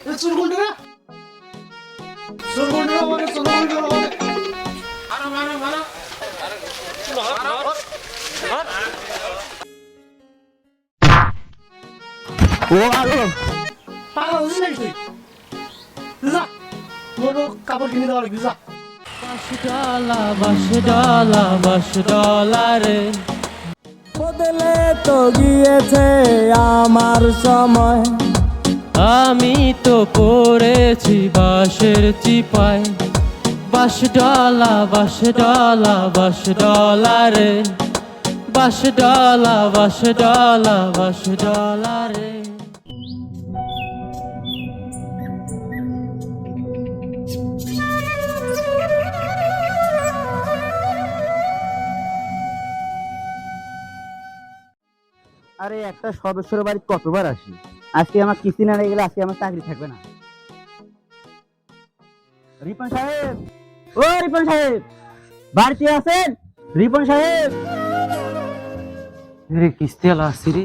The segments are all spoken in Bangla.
চুরগুন্ডিরা চুরগুন্ডিরা মানে চুরগুন্ডিরা মানে ও আলো পাগল হচ্ছিস নাকি তুই। যা তোর কাপড় কিনে দেওয়া লাগবে যা। বাস ডলা বাস ডলা বাস ডলারে বদলে তো গিয়েছে আমার সময়। আমি তো পড়েছি বাঁশের চিপায়। বাস ডলা বাস ডলা বাস ডলারে বাস ডলা বাস ডলা বাস ডলারে আরে একটা সদস্যের বাড়ি কতবার আসি? আজকে আমার কিস্তি না গেলে আজকে আমার চাকরি থাকবে না। রিপন সাহেব! ও রিপন সাহেব! বাড়িতে আছেন? রিপন সাহেব! রে কিস্তি আলা আসছি রে।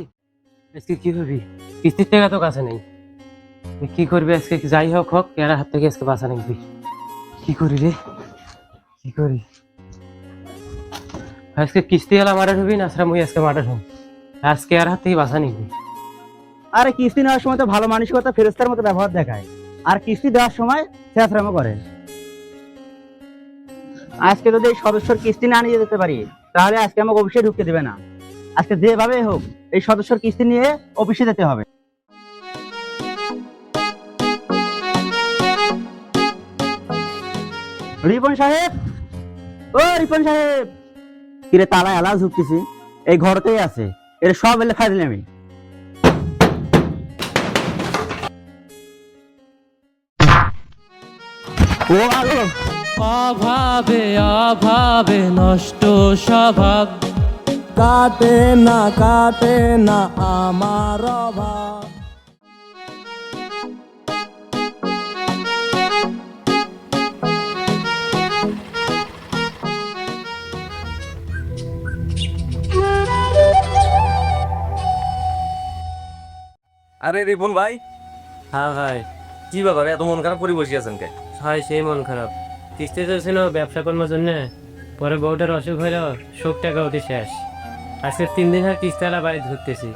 আজকে কি করবি? কিস্তির টাকা তো কাছে নেই। কি করবি আজকে? যাই হোক হোক, এর হাত থেকে আজকে বাঁচা নিবি। কি করি রে? কি করি? আজকে কিস্তি আলা মারা হবি না মুই আজকে মারা হব। আজকে আর হাত থেকে বাঁচা নিবি। আরে কিস্তি নেওয়ার সময় তো ভালো মানসিকতা ফেরস্তার মতো ব্যবহার দেখায়। আর কিস্তি দেওয়ার সময় ছেঁচড়ামো করে। আজকে যদি এই সদস্যর কিস্তি না নিয়ে যেতে পারি, তাহলে আজকে আমাকে অফিসে ঢুকতে দেবে না। আজকে যেভাবে হোক, এই সদস্যর কিস্তি নিয়ে অফিসে যেতে হবে। রিপন সাহেব? ও রিপন সাহেব! কিরে তালা এলা ঝুঁকতেছি। এই ঘরতেই আছে। এর সব এলে খাই দিলে আমি। ও আলো অভাবে অভাবে নষ্ট স্বভাব। কাটে না কাটে না আমার অভাব। আরে রিপন ভাই। হ্যাঁ ভাই কি ব্যাপার? এত মন খারাপ করে বসে আছেন কে হয় সেই মন খারাপ। কিস্তি চলছিল ব্যবসা কর্মের জন্য। পরে বউটার অসুখ হইল শোক টাকা উঠে শেষ। আজকে তিন দিন আর কিস্তিওয়ালা বাড়ি ধরতেছি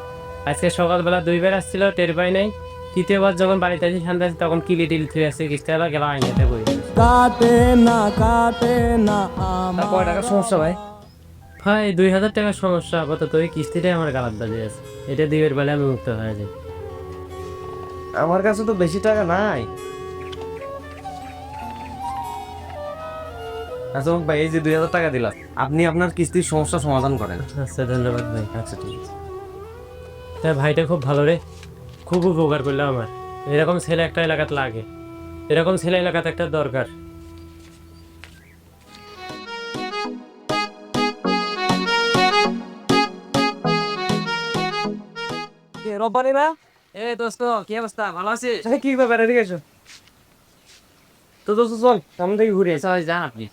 আজকে সকালবেলা দুইবার আসছিল টের পাই নাই। তৃতীয়বার যখন বাড়িতে আসি শান্তি আছি তখন কিলি টিলি থুয়ে আসছে কিস্তিওয়ালা গেল আইনাতে বই। কাটে না কাটে না কয় টাকার সমস্যা ভাই? ভাই দুই হাজার টাকার সমস্যা। আপাতত ওই কিস্তিটাই আমার গালাত বাজে আছে। এটা দিবের বেলা আমি মুক্ত হয়ে যাই। আমার কাছে তো বেশি টাকা নাই। আচ্ছা ভাই এই যে দুই হাজার টাকা দিলাম আপনি আপনার কিস্তির সমস্যা সমাধান করেন। আচ্ছা ধন্যবাদ ভাই। আচ্ছা ঠিক আছে। তা ভাইটা খুব ভালো রে। খুব উপকার করল আমার। এরকম ছেলে একটা এলাকাতে লাগে। এরকম ছেলে এলাকাতে একটা দরকার। রব্বানি না এ দোস্ত কি অবস্থা? ভালো আছিস? আচ্ছা কি ব্যাপার? এদিকে এসো। তো দোস্ত চল সামনে থেকে ঘুরে আসি যান আপনি।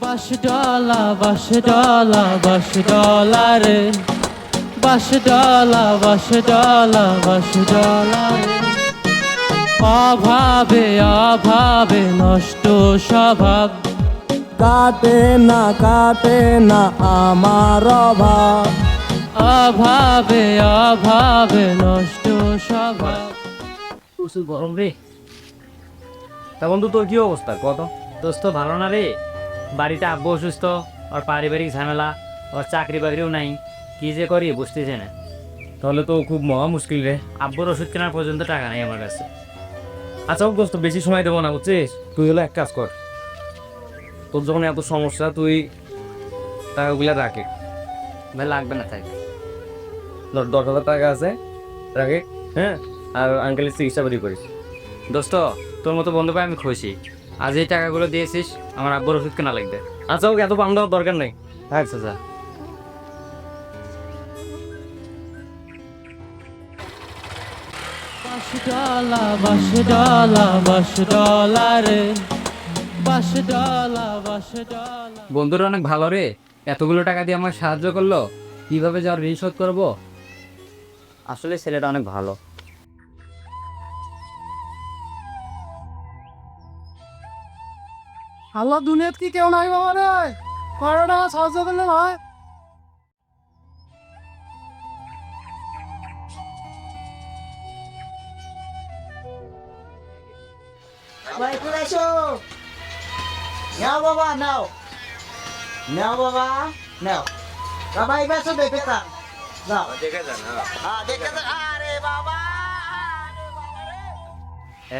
বাস ডলা বাস ডলা বাস ডলারে বাস ডলা বাস ডলা বাস ডলারে অভাবে অভাবে নষ্ট স্বভাব। কাটে না কাটে না আমার অভাব। অভাবে অভাবে নষ্ট স্বভাব। প্রচুর গরম রে। তা বন্ধু তোর কি অবস্থা? কত? দোস্ত ভালো না রে। বাড়িতে আব্বু অসুস্থ ওর পারিবারিক ঝামেলা ওর চাকরি বাকরিও নাই কি যে করি বুঝতেছে না। তাহলে তো খুব মহা মুশকিল রে। আব্বুর ওষুধ কেনার পর্যন্ত টাকা নেই আমার কাছে। আচ্ছা দোস্ত বেশি সময় দেবো না বুঝছিস? তুই হলো এক কাজ কর। তোর যখন এত সমস্যা তুই টাকাগুলো রাখে। ভাই লাগবে না তাই ধর দশ হাজার টাকা আছে রাখে হ্যাঁ? আর আঙ্কেলের চিকিৎসা বাড়ি করিস। দোস্ত তোর মতো বন্ধু পাই আমি খুশি। আজ এই টাকাগুলো দিয়েছিস আমার আব্বুর ওষুধ কেনা লাগবে। আচ্ছা ওকে এত পাম দেওয়ার দরকার নেই। আচ্ছা যা বাস ডলা বাস ডলা বাস ডলারে বাস ডলা বাস ডলা। বন্ধুরা অনেক ভালো রে। এতগুলো টাকা দিয়ে আমাকে সাহায্য করল। কীভাবে যাওয়ার ঋণ শোধ করব? আসলে ছেলেটা অনেক ভালো। আল্লাহ দুনিয়াত কি কেউ নাই বাবা রে? করোনা সাহায্য করলে ভাই? বাবা নাও বাবা নাও। নাও বাবা নাও। বাবা এই বেসো দেখে নাও। দেখে যান হ্যাঁ দেখে তা আরে বাবা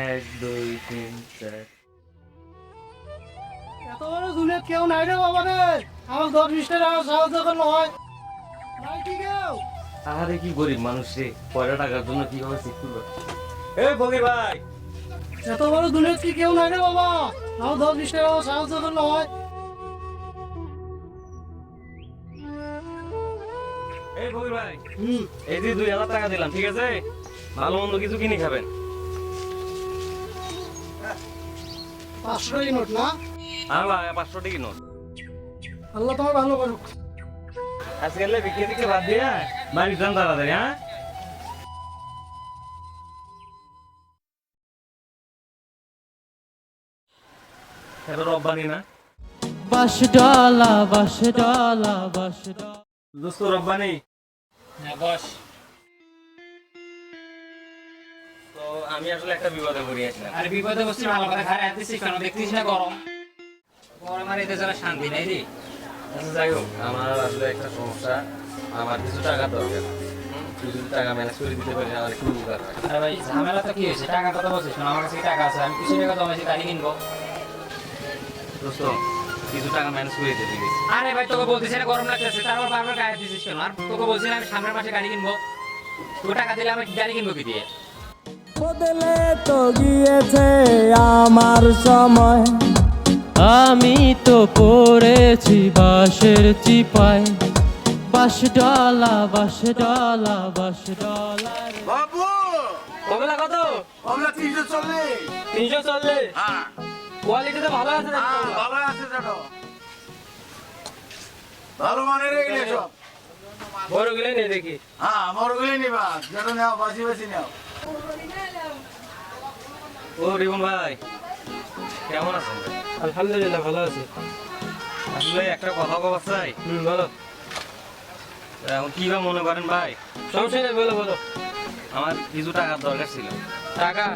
এক দুই তিন চার। এত বড় দুনিয়াত কেউ নাই রে বাবা আমার দশ বিশ টাকা সাহায্য করলে হয়। নাই কি কেউ? আরে কি গরিব মানুষ রে পয়লা টাকার জন্য কীভাবে শিখ তুলবে এই ফকির ভাই। এত বড় দুনিয়াত কি কেউ নাই রে বাবা? আমার দশ বিশ টাকা সাহায্য করলে হয়। এই ফকির ভাই হুম। এই যে দুই হাজার টাকা দিলাম ঠিক আছে? ভালো মন্দ কিছু কিনে খাবেন। পাঁচশো নোট না? আর ভাই পাঁচশো টাকি নোট। আল্লাহ তোমার ভালো করুক আজকাল বিক্রি দিকে বাদ দিয়ে বাড়ি যান তাড়াতাড়ি হ্যাঁ? রব্বানি না। বাস ডালা বাস ডালা বাস ডালা। দোস্ত রব্বানি হ্যাঁ বস তো আমি আসলে একটা বিপদে পড়িয়েছিলাম। আর বিপদে বসছি ভালো করে খারাপ কেন দেখতিস না গরম। এতে যারা শান্তি নেই রে। আচ্ছা যাই হোক আমার আসলে একটা সমস্যা। আমার কিছু টাকা দরকার। টাকা ম্যানেজ করে দিতে আমার একটু উপকার আরে ভাই ঝামেলা তো কি হয়েছে? টাকা কথা বলছিস শোনো আমার কাছে টাকা আছে আমি কিছু টাকা জমাইছি গাড়ি কিনবো। দোস্ত কিছু টাকা ম্যানেজ করে দিতে আরে ভাই তোকে বলতেছি না গরম লাগতেছে। তারপর বারবার গায়ে দিছিস কেন? আর তোকে বলছি না আমি সামনের মাসে গাড়ি কিনবো। তোকে টাকা দিলে আমি গাড়ি কিনবো কি দিয়ে? বদলে তো গিয়েছে আমার সময়। আমি তো পড়েছি বাঁশের চিপায়। বাস ডালা বাস ডালা বাস ডালা কমলা কত? আমরা তিনশো চল্লিশ। তিনশো চল্লিশ? হ্যাঁ। কোয়ালিটি তো ভালো আছে ভালো আছে দেখো। ভালো মানের এগুলো সব বড়গুলো নিয়ে দেখি। হ্যাঁ মরগুলি নিবা। যেটা নেও বাসি বাসি নেও। ও রিবন ভাই। কেমন আছেন? আলহামদুলিল্লাহ ভালো আছি। আসলে একটা কথা কবার চাই। হুম বলো। এখন কি বা মনে করেন ভাই? সমস্যা নেই বলো বলো। আমার কিছু টাকার দরকার ছিল। টাকা?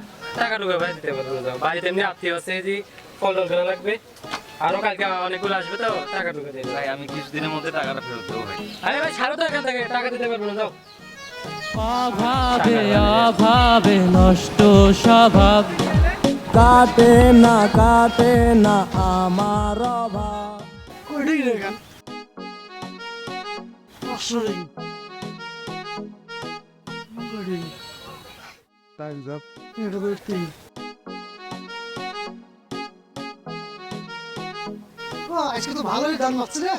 টাকা ঢুকে ভাই দিতে পারব না বাড়িতে এমনি আত্মীয় আছে যে ফল টল করা লাগবে। আরও কালকে অনেকগুলো আসবে তো টাকা ঢুকে দেবে। ভাই আমি কিছুদিনের মধ্যে টাকাটা ফেরত দেবো ভাই। আরে ভাই ছাড়ো তো এখান থেকে টাকা দিতে পারব না যাও অভাবে অভাবে নষ্ট স্বভাব। কাটে না কাটে না আমার অভাব। রে গান। এটা তো আজকে তো ভালোই দাম মারছে রে।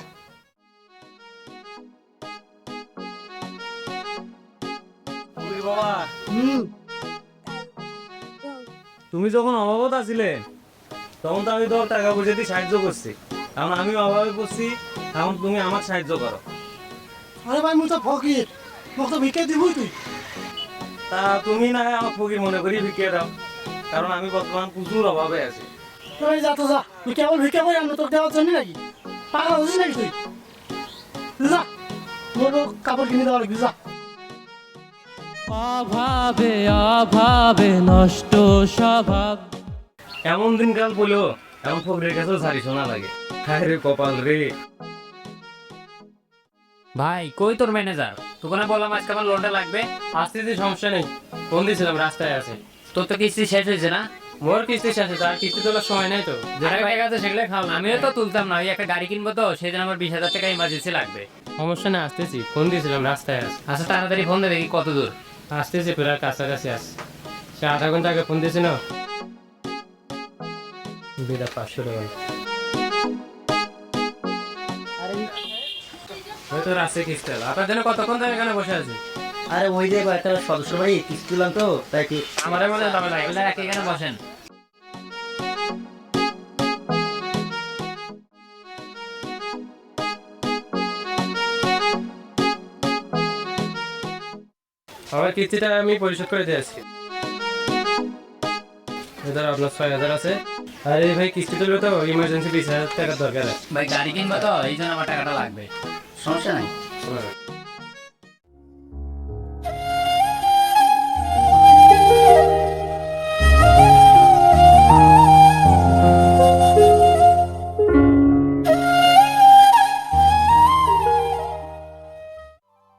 তুমি যখন অভাবত আছিলে তখন তো আমি তোমার টাকা পয়সা দিয়ে সাহায্য করছি। এখন আমি অভাবে পড়ছি এখন তুমি আমার সাহায্য করো। আরে ভাই মুই তো ফকির। মোক তো ভিক্ষা দিবই তুই। তা তুমি না হয় আমার ফকির মনে করি ভিক্ষে দাও কারণ আমি বর্তমান প্রচুর অভাবে আছি। তুই যা তো যা তুই কেবল ভিক্ষা করে আমরা তোর দেওয়ার জন্য নাকি? পাগল হচ্ছিস নাকি তুই? যা মোর কাপড় কিনে দেওয়া লাগবে যা। অভাবে অভাবে নষ্ট স্বভাব। এমন দিনকাল বলেও এমন ফকিরের কাছেও সারি শোনা লাগে। হায় রে কপাল রে। ভাই কই তোর ম্যানেজার তোকে না বললাম আজকে আমার লোনটা লাগবে? আসতে সমস্যা নেই। ফোন দিয়েছিলাম রাস্তায় আছে। তোর তো কিস্তি শেষ হয়েছে না? মোর কিস্তি শেষ হয়েছে আর কিস্তি তোলার সময় নেই তো। যেটা হয়ে গেছে সেগুলো খাও আমিও তো তুলতাম না ওই একটা গাড়ি কিনবো তো সেই জন্য আমার বিশ হাজার টাকা ইমার্জেন্সি লাগবে। সমস্যা নেই আসতেছি। ফোন দিয়েছিলাম রাস্তায় আছে। আচ্ছা তাড়াতাড়ি ফোন দে দেখি কত দূর। আসতেছি পুরা কাছাকাছি আস। সে আধা ঘণ্টা আগে ফোন দিয়েছি না? বিদা পাঁচশো টাকা। হয়তো রাস্তায় আপনার জন্য কতক্ষণ ধরে এখানে বসে আছে? আরে ওই যে একটা সদস্য বাড়ি কিস্তি তুললাম তো তাই কি? আমার মনে হয় রাখি এখানে বসেন। আমার কিস্তিটা আমি পরিশোধ করে দিয়ে আসছি। এদের আপনার ছয় হাজার আছে। আর ভাই কিস্তি তুলবে তো ইমার্জেন্সি বিশ হাজার টাকার দরকার ভাই গাড়ি কিনবো তো এই জন্য আমার টাকাটা লাগবে। সমস্যা নাই।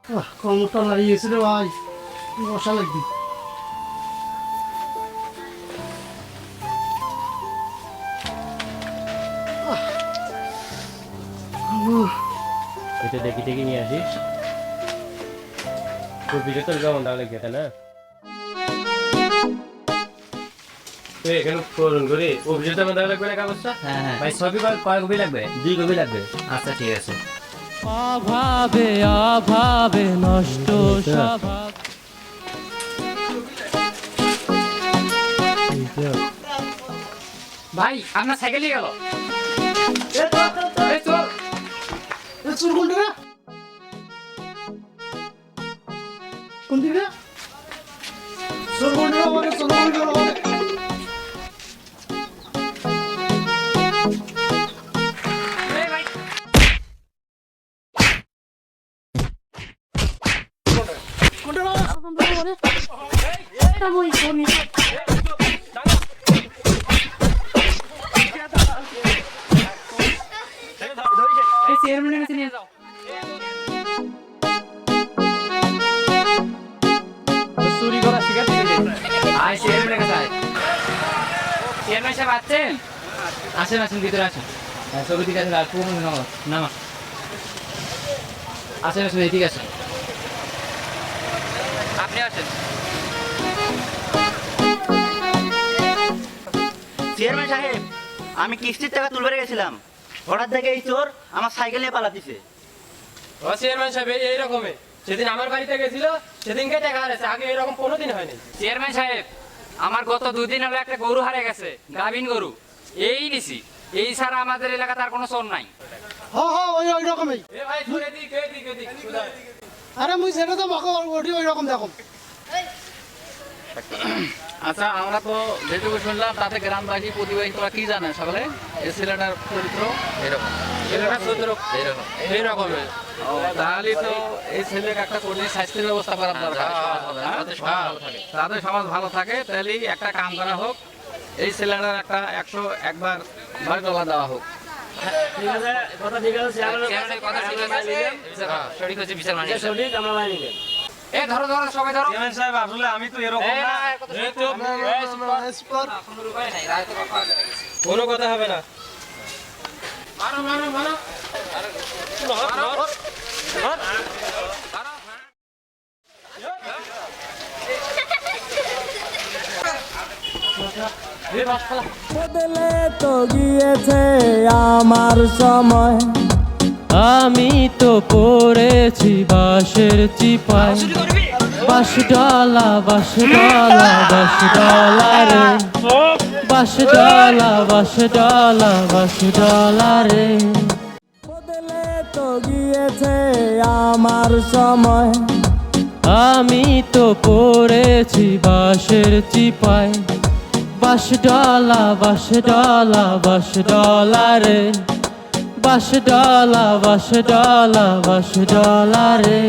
আহ, কমরটা লাগিয়েছে রে ভাই। বসা লাগবে। এটা দেখি দেখি নিয়ে আসিস। তোর বিজয় তোর কেমন তাহলে গেতে না? তুই এখানে ফোন করি। অভিযোগ আমার দেওয়া লাগবে না কাগজটা? হ্যাঁ হ্যাঁ। ভাই ছবি কয় কয় কপি লাগবে? দুই কপি লাগবে। আচ্ছা ঠিক আছে। অভাবে অভাবে নষ্ট স্বভাব। ভাই আপনার সাইকেল গেল চোর কোনটা রে? কোন দিকে রে? চোর কোনটা রে আমাকে? চোর কোনটা রে আমাকে? এই ভাই কোনটা রে আমাকে? কোনটা রে আমাকে? এটা মই কোনি। চুরি করা শিখা দিতে আয় চেয়ারম্যানের কাছে আয়। চেয়ারম্যান সাহেব আসছেন আসেন আসেন ভিতরে আসেন। হ্যাঁ ছবি ঠিক আছে আর পুরো নামা নামা। আসেন আসেন ঠিক আছে আপনি আসেন। চেয়ারম্যান সাহেব আমি কিস্তির টাকা তুলবার গেছিলাম। হঠাৎ থেকে এই চোর আমার সাইকেল নিয়ে পালাতিছে। ও চেয়ারম্যান সাহেব এই- এইরকমই সেদিন আমার বাড়িতে গেছিল সেদিনকে টাকা হারাইছে আগে এরকম কোনোদিন হয়নি। চেয়ারম্যান সাহেব আমার গত দুদিন হলো একটা গরু হারে গেছে গাভিন গরু। এই নিছি। এই ছাড়া আমাদের এলাকাতে আর কোনো চোর নাই। হ হ ওই ওই রকমই। এ ভাই ধরে দিক এ দিক আরে মুই সেটা তো মাকে ওই রকম দেখো আচ্ছা আমরা তো যেটুকু শুনলাম তাতে গ্রামবাসী প্রতিবাসী তোরা কি জানে সকালে? এই ছেলেটার চরিত্র? এরকম। তাহলে তো এই ছেলেকে একটা কঠিন স্বাস্থ্যের ব্যবস্থা করার হ্যাঁ? তাদের সমাজ ভালো থাকে। তাহলে একটা কাম করা হোক এই ছেলেটার একটা একশো একবার দেওয়া হোক। কথা ঠিক আছে কথা ঠিক আছে। সঠিক হচ্ছে বিচার মানি সঠিক আমরা মানি নেব এ ধরো ধরো সবাই ধরো চেয়ারম্যান সাহেব আসলে আমি তো এরকম এই না, এ কথা শুনো। এই চুপ কর। স্পর কোনো কথা কোনো কথা হবে না মারো, মারো, মারো। মারো। মারো। বদলে তো গিয়েছে আমার সময় আমি তো পড়েছি বাঁশের চিপায়। বাঁশ ডলা বাঁশ ডলা বাঁশ ডলা রে। বাঁশ ডলা বাঁশ ডলা বাঁশ ডলা রে। বদলে তো গিয়েছে আমার সময়। আমি তো পড়েছি বাঁশের চিপায়। বাঁশ ডলা বাঁশ ডলা বাঁশ ডলা রে। বাঁশ ডলা বাস ডলা বাস ডলা রে।